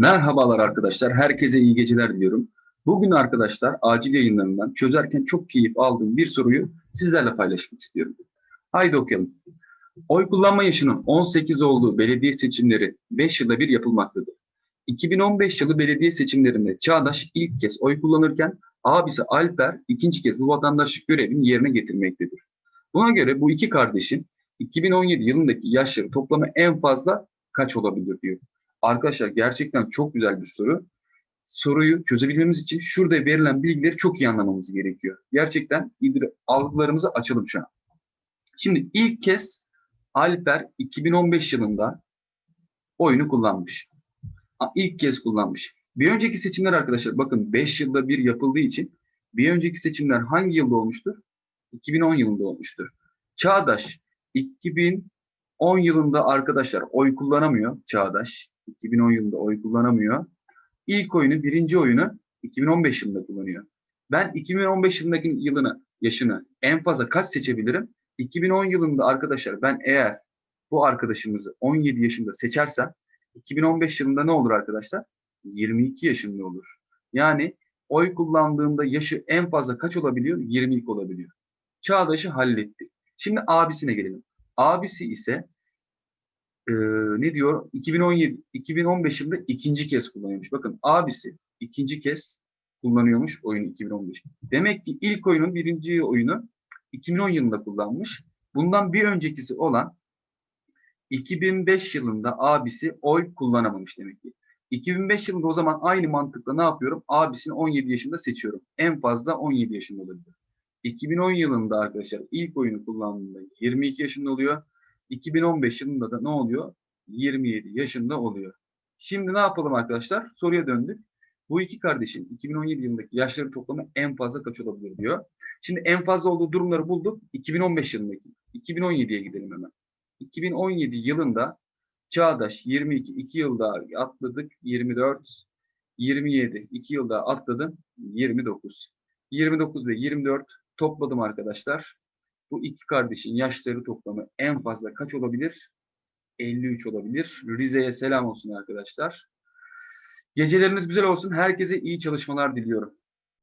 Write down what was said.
Merhabalar arkadaşlar, herkese iyi geceler diliyorum. Bugün arkadaşlar acil yayınlarından çözerken çok keyif aldığım bir soruyu sizlerle paylaşmak istiyorum. Haydi okuyalım. Oy kullanma yaşının 18 olduğu belediye seçimleri 5 yılda bir yapılmaktadır. 2015 yılı belediye seçimlerinde Çağdaş ilk kez oy kullanırken abisi Alper ikinci kez bu vatandaşlık görevini yerine getirmektedir. Buna göre bu iki kardeşin 2017 yılındaki yaşları toplamı en fazla kaç olabilir diyor. Arkadaşlar gerçekten çok güzel bir soru. Soruyu çözebilmemiz için şurada verilen bilgileri çok iyi anlamamız gerekiyor. Gerçekten algılarımızı açalım şu an. Şimdi ilk kez Alper 2015 yılında oyunu kullanmış. İlk kez kullanmış. Bir önceki seçimler arkadaşlar bakın 5 yılda bir yapıldığı için bir önceki seçimler hangi yılda olmuştur? 2010 yılında olmuştur. Çağdaş 2010 yılında arkadaşlar oy kullanamıyor Çağdaş. 2010 yılında oy kullanamıyor. İlk oyunu, birinci oyunu 2015 yılında kullanıyor. Ben 2015 yılındaki yılını, yaşını en fazla kaç seçebilirim? 2010 yılında arkadaşlar ben eğer bu arkadaşımızı 17 yaşında seçersem 2015 yılında ne olur arkadaşlar? 22 yaşında olur. Yani oy kullandığında yaşı en fazla kaç olabiliyor? 22 olabiliyor. Çağdaş'ı halletti. Şimdi abisine gelelim. Abisi ise e, ne diyor? 2017 2015 yılında ikinci kez kullanıyormuş. Bakın abisi ikinci kez kullanıyormuş oyunu 2015. Demek ki ilk oyunun birinci oyunu 2010 yılında kullanmış. Bundan bir öncekisi olan 2005 yılında abisi oy kullanamamış demek ki. 2005 yılında o zaman aynı mantıkla ne yapıyorum? Abisini 17 yaşında seçiyorum. En fazla 17 yaşında olabilir. 2010 yılında arkadaşlar ilk oyunu kullandığında 22 yaşında oluyor. 2015 yılında da ne oluyor? 27 yaşında oluyor. Şimdi ne yapalım arkadaşlar? Soruya döndük. Bu iki kardeşin 2017 yılındaki yaşları toplamı en fazla kaç olabilir diyor. Şimdi en fazla olduğu durumları bulduk. 2015 yılındaki. 2017'ye gidelim hemen. 2017 yılında Çağdaş 22, 2 yılda atladık 24, 27, 2 yılda atladım 29. 29 ve 24 topladım arkadaşlar. Bu iki kardeşin yaşları toplamı en fazla kaç olabilir? 53 olabilir. Rize'ye selam olsun arkadaşlar. Geceleriniz güzel olsun. Herkese iyi çalışmalar diliyorum.